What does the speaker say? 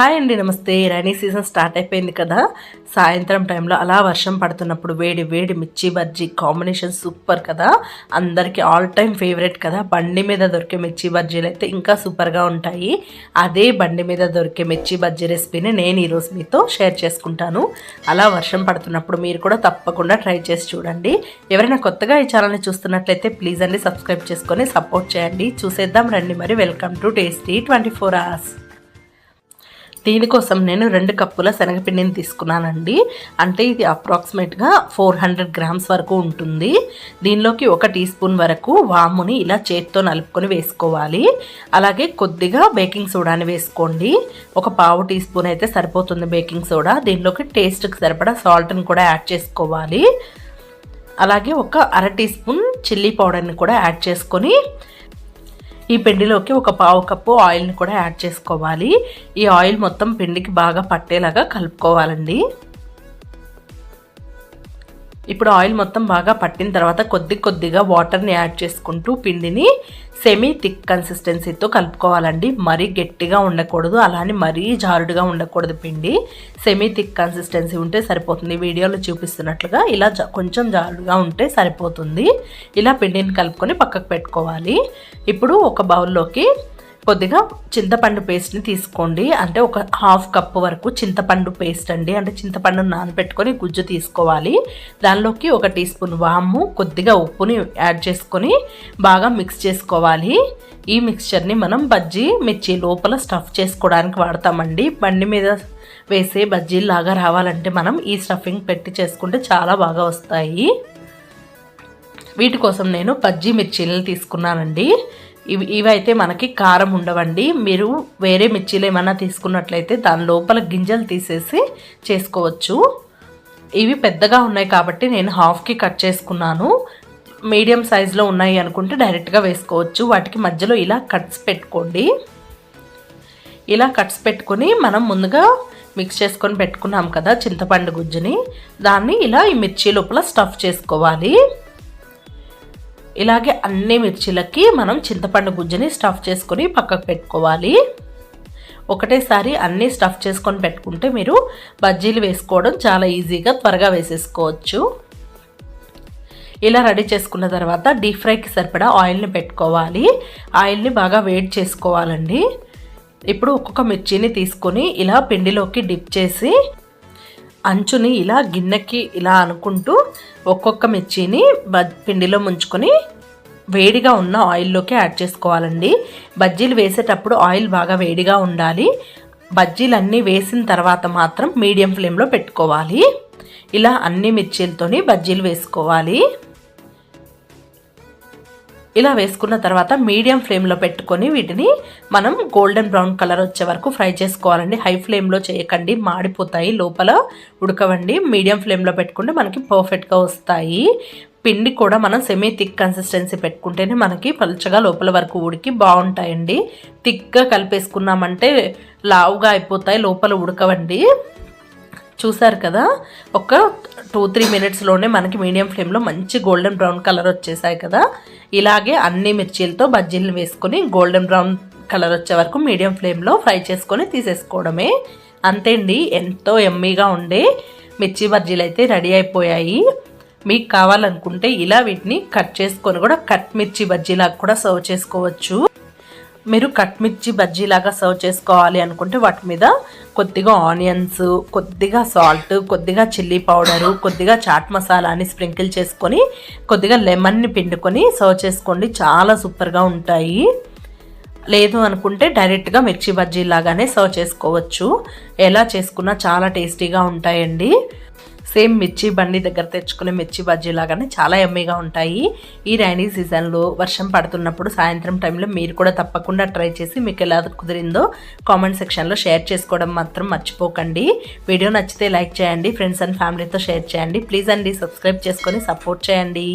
Hi అండి నమస్తే. Rainy season start అయిపోయింది కదా. సాయంత్రం టైంలో అలా వర్షం పడుతున్నప్పుడు వేడి వేడి మిర్చి బజ్జీ కాంబినేషన్ సూపర్ కదా. అందరికీ ఆల్ టైమ్ ఫేవరెట్ కదా. బండి మీద దొరికే మిర్చి బజ్జీలు అయితే ఇంకా సూపర్గా ఉంటాయి. అదే బండి మీద దొరికే మిర్చి బజ్జీ రెసిపీని నేను ఈరోజు మీతో షేర్ చేసుకుంటాను. అలా వర్షం పడుతున్నప్పుడు మీరు కూడా తప్పకుండా ట్రై చేసి చూడండి. ఎవరైనా కొత్తగా ఈ ఛానల్ని చూస్తున్నట్లయితే ప్లీజ్ అండి సబ్స్క్రైబ్ చేసుకొని సపోర్ట్ చేయండి. చూసేద్దాం రండి మరి. Welcome to tasty twenty four hours. దీనికోసం నేను రెండు కప్పుల శనగపిండిని తీసుకున్నానండి. అంటే ఇది అప్రాక్సిమేట్గా ఫోర్ హండ్రెడ్ గ్రామ్స్ వరకు ఉంటుంది. దీనిలోకి ఒక టీ స్పూన్ వరకు వాముని ఇలా చేత్తో నలుపుకొని వేసుకోవాలి. అలాగే కొద్దిగా బేకింగ్ సోడాని వేసుకోండి. ఒక పావు టీ స్పూన్ అయితే సరిపోతుంది బేకింగ్ సోడా. దీనిలోకి టేస్ట్కి సరిపడా సాల్ట్ని కూడా యాడ్ చేసుకోవాలి. అలాగే ఒక అర టీ స్పూన్ చిల్లీ పౌడర్ని కూడా యాడ్ చేసుకొని ఈ పిండిలోకి ఒక పావు కప్పు ఆయిల్ని కూడా యాడ్ చేసుకోవాలి. ఈ ఆయిల్ మొత్తం పిండికి బాగా పట్టేలాగా కలుపుకోవాలండి. ఇప్పుడు ఆయిల్ మొత్తం బాగా పట్టిన తర్వాత కొద్ది కొద్దిగా వాటర్ని యాడ్ చేసుకుంటూ పిండిని సెమీ థిక్ కన్సిస్టెన్సీతో కలుపుకోవాలండి. మరీ గట్టిగా ఉండకూడదు అలానే మరీ జారుడుగా ఉండకూడదు పిండి. సెమీ థిక్ కన్సిస్టెన్సీ ఉంటే సరిపోతుంది. వీడియోలో చూపిస్తున్నట్లుగా ఇలా కొంచెం జారుడుగా ఉంటే సరిపోతుంది. ఇలా పిండిని కలుపుకొని పక్కకు పెట్టుకోవాలి. ఇప్పుడు ఒక బౌల్లోకి కొద్దిగా చింతపండు పేస్ట్ని తీసుకోండి. అంటే ఒక హాఫ్ కప్ వరకు చింతపండు పేస్ట్ అండి. అంటే చింతపండు నానబెట్టుకొని గుజ్జు తీసుకోవాలి. దానిలోకి ఒక టీ స్పూన్ వాము కొద్దిగా ఉప్పుని యాడ్ చేసుకొని బాగా మిక్స్ చేసుకోవాలి. ఈ మిక్స్చర్ని మనం బజ్జీ మిర్చి లోపల స్టఫ్ చేసుకోవడానికి వాడతామండి. బండి మీద వేసే బజ్జీలాగా రావాలంటే మనం ఈ స్టఫింగ్ పెట్టి చేసుకుంటే చాలా బాగా వస్తాయి. వీటి కోసం నేను బజ్జీ మిర్చీలను తీసుకున్నానండి. ఇవి ఇవైతే మనకి కారం ఉండవండి. మీరు వేరే మిర్చీలు ఏమైనా తీసుకున్నట్లయితే దాని లోపల గింజలు తీసేసి చేసుకోవచ్చు. ఇవి పెద్దగా ఉన్నాయి కాబట్టి నేను హాఫ్కి కట్ చేసుకున్నాను. మీడియం సైజులో ఉన్నాయి అనుకుంటే డైరెక్ట్గా వేసుకోవచ్చు. వాటికి మధ్యలో ఇలా కట్స్ పెట్టుకోండి. ఇలా కట్స్ పెట్టుకొని మనం ముందుగా మిక్స్ చేసుకొని పెట్టుకున్నాం కదా చింతపండు గుజ్జుని. దాన్ని ఇలా ఈ మిర్చి లోపల స్టఫ్ చేసుకోవాలి. ఇలాగే అన్ని మిర్చిలకి మనం చింతపండు గుజ్జుని స్టఫ్ చేసుకొని పక్కకు పెట్టుకోవాలి. ఒకటేసారి అన్నీ స్టఫ్ చేసుకొని పెట్టుకుంటే మీరు బజ్జీలు వేసుకోవడం చాలా ఈజీగా త్వరగా వేసేసుకోవచ్చు. ఇలా రెడీ చేసుకున్న తర్వాత డీప్ ఫ్రైకి సరిపడా ఆయిల్ని పెట్టుకోవాలి. ఆయిల్ని బాగా వేడి చేసుకోవాలండి. ఇప్పుడు ఒక్కొక్క మిర్చిని తీసుకొని ఇలా పిండిలోకి డిప్ చేసి అంచుని ఇలా గిన్నెకి ఇలా అనుకుంటూ ఒక్కొక్క మిర్చిని పిండిలో ముంచుకొని వేడిగా ఉన్న ఆయిల్లోకి యాడ్ చేసుకోవాలండి. బజ్జీలు వేసేటప్పుడు ఆయిల్ బాగా వేడిగా ఉండాలి. బజ్జీలన్నీ వేసిన తర్వాత మాత్రం మీడియం ఫ్లేమ్లో పెట్టుకోవాలి. ఇలా అన్ని మిర్చీలతోని బజ్జీలు వేసుకోవాలి. ఇలా వేసుకున్న తర్వాత మీడియం ఫ్లేమ్లో పెట్టుకొని వీటిని మనం గోల్డెన్ బ్రౌన్ కలర్ వచ్చే వరకు ఫ్రై చేసుకోవాలండి. హై ఫ్లేమ్లో చేయకండి మాడిపోతాయి. లోపల ఉడకవండి. మీడియం ఫ్లేమ్లో పెట్టుకుంటే మనకి పర్ఫెక్ట్గా వస్తాయి. పిండి కూడా మనం సెమీ థిక్ కన్సిస్టెన్సీ పెట్టుకుంటేనే మనకి పలుచగా లోపల వరకు ఉడికి బాగుంటాయండి. థిక్గా కలిపేసుకున్నామంటే లావుగా అయిపోతాయి లోపల ఉడకవండి. చూసారు కదా? ఒక టూ త్రీ మినిట్స్లోనే మనకి మీడియం ఫ్లేమ్లో మంచి గోల్డెన్ బ్రౌన్ కలర్ వచ్చేసాయి కదా? ఇలాగే అన్ని మిర్చీలతో బజ్జీలు వేసుకొని గోల్డెన్ బ్రౌన్ కలర్ వచ్చే వరకు మీడియం ఫ్లేమ్లో ఫ్రై చేసుకొని తీసేసుకోవడమే. అంతే అండి ఎంతో ఎమ్మీగా ఉండే మిర్చి బజ్జీలు అయితే రెడీ అయిపోయాయి. మీకు కావాలనుకుంటే ఇలా వీటిని కట్ చేసుకొని కూడా కట్ మిర్చి బజ్జీలాగా కూడా సర్వ్ చేసుకోవచ్చు. మీరు కట్ మిర్చి బజ్జీలాగా సర్వ్ చేసుకోవాలి అనుకుంటే వాటి మీద కొద్దిగా ఆనియన్స్ కొద్దిగా సాల్ట్ కొద్దిగా చిల్లీ పౌడరు కొద్దిగా చాట్ మసాలాని స్ప్రింకిల్ చేసుకొని కొద్దిగా లెమన్ని పిండుకొని సర్వ్ చేసుకోండి. చాలా సూపర్గా ఉంటాయి. లేదు అనుకుంటే డైరెక్ట్గా మిర్చి బజ్జీ లాగానే సర్వ్ చేసుకోవచ్చు. ఎలా చేసుకున్నా చాలా టేస్టీగా ఉంటాయండి. సేమ్ మిర్చి బండి దగ్గర తెచ్చుకునే మిర్చి బజ్జీ లాగానే చాలా ఎమ్మీగా ఉంటాయి. ఈ రైనీ సీజన్లో వర్షం పడుతున్నప్పుడు సాయంత్రం టైంలో మీరు కూడా తప్పకుండా ట్రై చేసి మీకు ఎలా కుదిరిందో కామెంట్ సెక్షన్లో షేర్ చేసుకోవడం మాత్రం మర్చిపోకండి. వీడియో నచ్చితే లైక్ చేయండి ఫ్రెండ్స్ అండ్ ఫ్యామిలీతో షేర్ చేయండి. ప్లీజ్ అండి సబ్స్క్రైబ్ చేసుకొని సపోర్ట్ చేయండి.